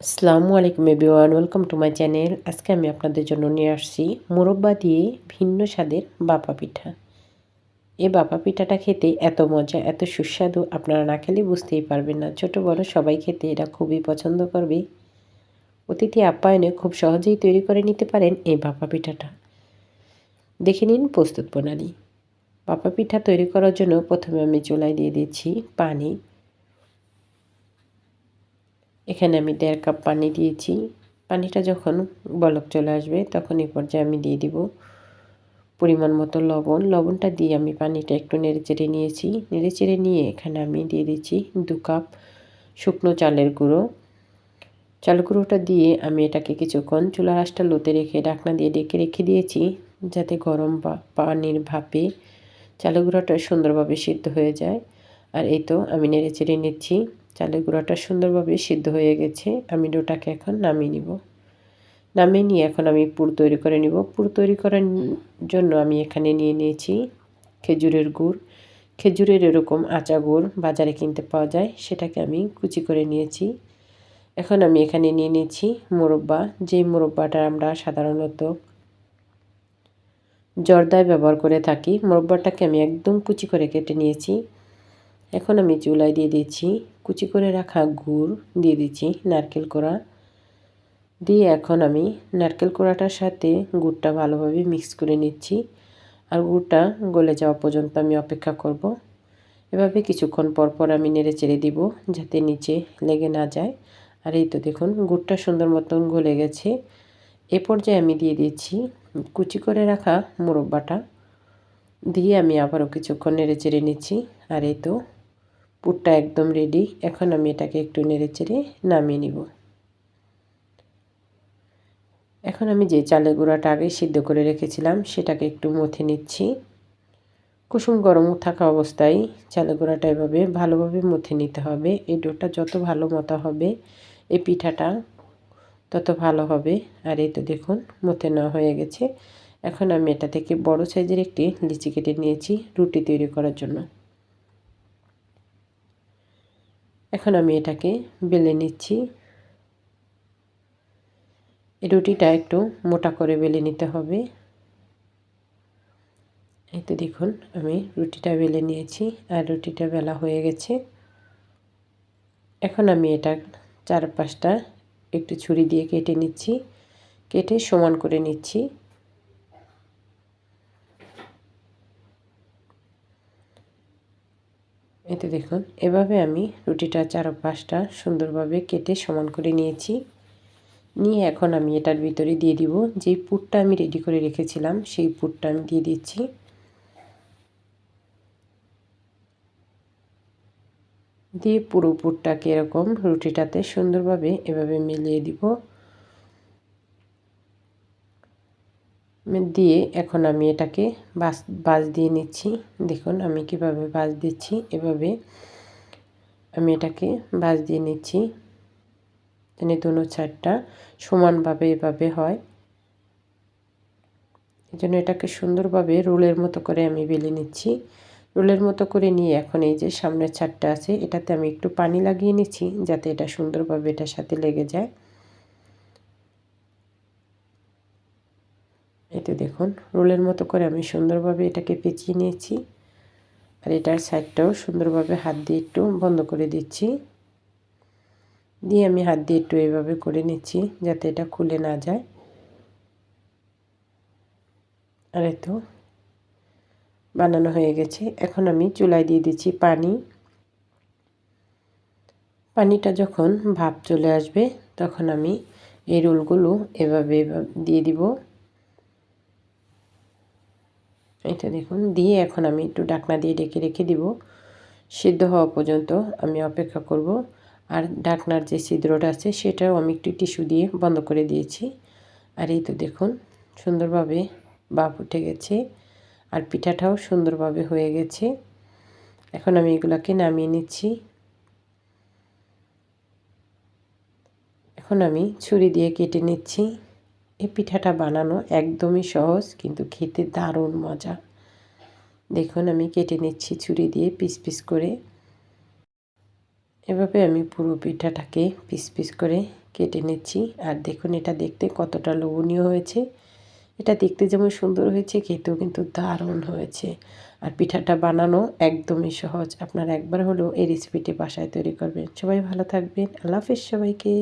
আসসালামু আলাইকুম everyone, welcome to my channel. আজকে আমি আপনাদের জন্য নিয়ে আসছি মোরব্বা দিয়ে ভিন্ন স্বাদের বাপা পিঠা। এই বাপা পিঠাটা খেতে এত মজা, এত সুস্বাদু, আপনারা না খেলে বুঝতেই পারবেন না। ছোট বড় সবাই খেতে এটা খুবই পছন্দ করবে। অতিথি আপ্যায়নে খুব সহজেই তৈরি করে নিতে পারেন এই বাপা পিঠাটা। দেখে নিন প্রস্তুত প্রণালী। বাপা পিঠা তৈরি করার জন্য প্রথমে আমি চুলায় দিয়ে দিচ্ছি পানি। এখানে আমি দেড় কাপ পানি দিয়েছি। পানিটা যখন বলক চলে আসবে, তখন এই পর্যায়ে আমি দিয়ে দিব পরিমাণ মতো লবণ। লবণটা দিয়ে আমি পানিটা একটু নেড়ে চেড়ে নিয়েছি। নেড়ে চেড়ে নিয়ে এখানে আমি দিয়ে দিচ্ছি দু কাপ শুকনো চালের গুঁড়ো। চাল গুঁড়োটা দিয়ে আমি এটাকে কিছুক্ষণ চুলার আঁশটা লোতে রেখে ডাকনা দিয়ে ডেকে রেখে দিয়েছি, যাতে গরম পানির ভাপে চালের গুঁড়োটা সুন্দরভাবে সিদ্ধ হয়ে যায়। আর এই তো আমি নেড়ে চেড়ে নিচ্ছি। চালের গুঁড়াটা সুন্দরভাবে সিদ্ধ হয়ে গেছে। আমি ডোটাকে এখন নামিয়ে নিব। নামিয়ে নিয়ে এখন আমি পুর তৈরি করে নিব। পুর তৈরি করার জন্য আমি এখানে নিয়ে নিয়েছি খেজুরের গুড়। খেজুরের এরকম আচা গুড় বাজারে কিনতে পাওয়া যায়, সেটাকে আমি কুচি করে নিয়েছি। এখন আমি এখানে নিয়ে নিয়েছি মোরব্বা। যেই মোরব্বাটা আমরা সাধারণত জর্দায় ব্যবহার করে থাকি, মোরব্বাটাকে আমি একদম কুচি করে কেটে নিয়েছি। এখন আমি চুলায় দিয়ে দিচ্ছি, কুচি করে রাখা গুড় দিয়ে দিচ্ছি, নারকেল কোড়া। দিয়ে এখন আমি নারকেল কোড়াটার সাথে গুড়টা ভালোভাবে মিক্স করে নিচ্ছি আর গুড়টা গলে যাওয়া পর্যন্ত আমি অপেক্ষা করব। এভাবে কিছুক্ষণ পর পর আমি নেড়ে চেড়ে দিব যাতে নিচে লেগে না যায়। আর এই তো দেখুন, গুড়টা সুন্দর মতন গলে গেছে। এ পর্যায়ে আমি দিয়ে দিচ্ছি কুচি করে রাখা মোরব্বাটা দিয়ে আমি আবারও কিছুক্ষণ নেড়ে চেড়ে নিচ্ছি। আর এই তো পুরটা একদম রেডি এখন আমি এটাকে একটু নেড়ে চেড়ে নামিয়ে নিব। এখন আমি যে চালের গুঁড়াটা আগে সিদ্ধ করে রেখেছিলাম, সেটাকে একটু মথে নিচ্ছি। কুসুম গরম থাকা অবস্থায় চালের গুঁড়াটা এভাবে ভালোভাবে মথে নিতে হবে। এই ডোটা যত ভালো মতো হবে, এই পিঠাটা তত ভালো হবে। আর এই তো দেখুন, মথে নেওয়া হয়ে গেছে। এখন আমি এটা থেকে বড় সাইজের একটি লিচি কেটে নিয়েছি রুটি তৈরি করার জন্য। এখন আমি এটাকে বেলে নিচ্ছি। এই রুটিটা একটু মোটা করে বেলে নিতে হবে। এই তো দেখুন, আমি রুটিটা বেলে নিয়েছি আর রুটিটা বেলা হয়ে গেছে। এখন আমি এটা চার পাঁচটা একটু ছুরি দিয়ে কেটে নিচ্ছি, কেটে সমান করে নিচ্ছি। এতে দেখুন, এভাবে আমি রুটিটা চার পাঁচটা সুন্দরভাবে কেটে সমান করে নিয়েছি। নিয়ে এখন আমি এটার ভিতরে দিয়ে দিব। যেই পুরটা আমি রেডি করে রেখেছিলাম, সেই পুরটা আমি দিয়ে দিচ্ছি। দিয়ে পুরো পুরটাকে এরকম রুটিটাতে সুন্দরভাবে এভাবে মিলিয়ে দিব। দিয়ে এখন আমি এটাকে বাস বাস দিয়ে নিচ্ছি। দেখুন আমি কীভাবে বাস দিচ্ছি, এভাবে আমি এটাকে বাস দিয়ে নিচ্ছি। যেন দুনো ছাড়টা সমানভাবে এভাবে হয়। এই জন্য এটাকে সুন্দরভাবে রোলের মতো করে আমি বেলে নিচ্ছি। রোলের মতো করে নিয়ে এখন এই যে সামনের ছাড়টা আছে, এটাতে আমি একটু পানি লাগিয়ে নিচ্ছি যাতে এটা সুন্দরভাবে এটার সাথে লেগে যায়। এতে দেখুন, রোলের মতো করে আমি সুন্দরভাবে এটাকে পেঁচিয়ে নিয়েছি। আর এটার সাইডটাও সুন্দরভাবে হাত দিয়ে একটু বন্ধ করে দিচ্ছি। দিয়ে আমি হাত দিয়ে একটু এইভাবে করে নিচ্ছি যাতে এটা খুলে না যায়। আর তো বানানো হয়ে গেছে। এখন আমি চুলায় দিয়ে দিচ্ছি পানি। পানিটা যখন ভাপ চলে আসবে, তখন আমি এই রোলগুলো এভাবে দিয়ে দিব। এটা দেখুন, দিয়ে এখন আমি একটু ডাকনা দিয়ে ডেকে, রেখে দিব। সিদ্ধ হওয়া পর্যন্ত আমি অপেক্ষা করব। আর ডাকনার যে ছিদ্রটা আছে, সেটাও আমি একটু টিস্যু দিয়ে বন্ধ করে দিয়েছি। আর এই তো দেখুন, সুন্দরভাবে বাপ উঠে গেছে। আর পিঠাটাও সুন্দরভাবে হয়ে গেছে। এখন আমি এগুলোকে নামিয়ে নিচ্ছি। এখন আমি ছুরি দিয়ে কেটে নিচ্ছি। এই পিঠাটা বানানো একদমই সহজ, কিন্তু খেতে দারুণ মজা। দেখুন, আমি কেটে নিচ্ছি ছুরি দিয়ে পিস পিস করে। এভাবে আমি পুরো পিঠাটাকে পিস পিস করে কেটে নিচ্ছি। আর দেখুন, এটা দেখতে কতটা লোভনীয় হয়েছে। এটা দেখতে যেমন সুন্দর হয়েছে, খেতেও কিন্তু দারুণ হয়েছে। আর পিঠাটা বানানো একদমই সহজ। আপনারা একবার হলেও এই রেসিপিটি বাসায় তৈরি করবেন। সবাই ভালো থাকবেন। আল্লাহ হাফিজ সবাইকে।